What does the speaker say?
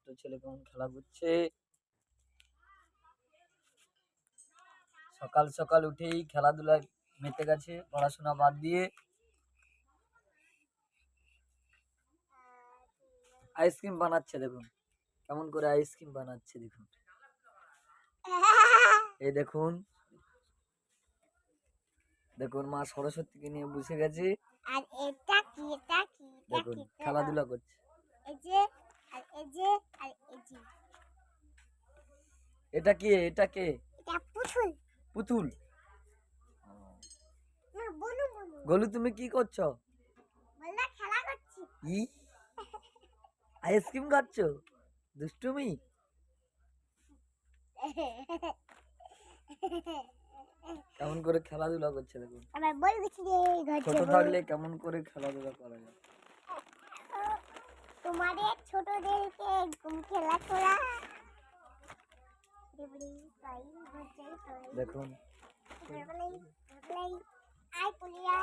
ছোট্ট ছেলে কেমন খেলা করছে? সকাল সকাল উঠেই খেলাধুলায় মেতে গেছে পড়াশোনা বাদ দিয়ে। আইসক্রিম বানাচ্ছে দেখুন। কেমন করে আইসক্রিম বানাচ্ছে দেখুন। এই দেখুন। দেখুন মা সরস্বতীকে নিয়ে বসে গেছে। আর এটা কি এটা কি দেখুন খেলাধুলা করছে। এই যে আর এই যে আর এই যে এটা কে? এটা কে? এটা পুতুল। পুতুল? গলু তুমি কি করছ? ই? আইসক্রিম খাচ্ছ? দুষ্টুমি? কেমন করে খেলাধুলা করছে দেখুন। ছোট থাকলে কেমন করে খেলাধুলা করা যায়? তোমাদের ছোটদেরকে খেলা করা देखो। आई पुलिया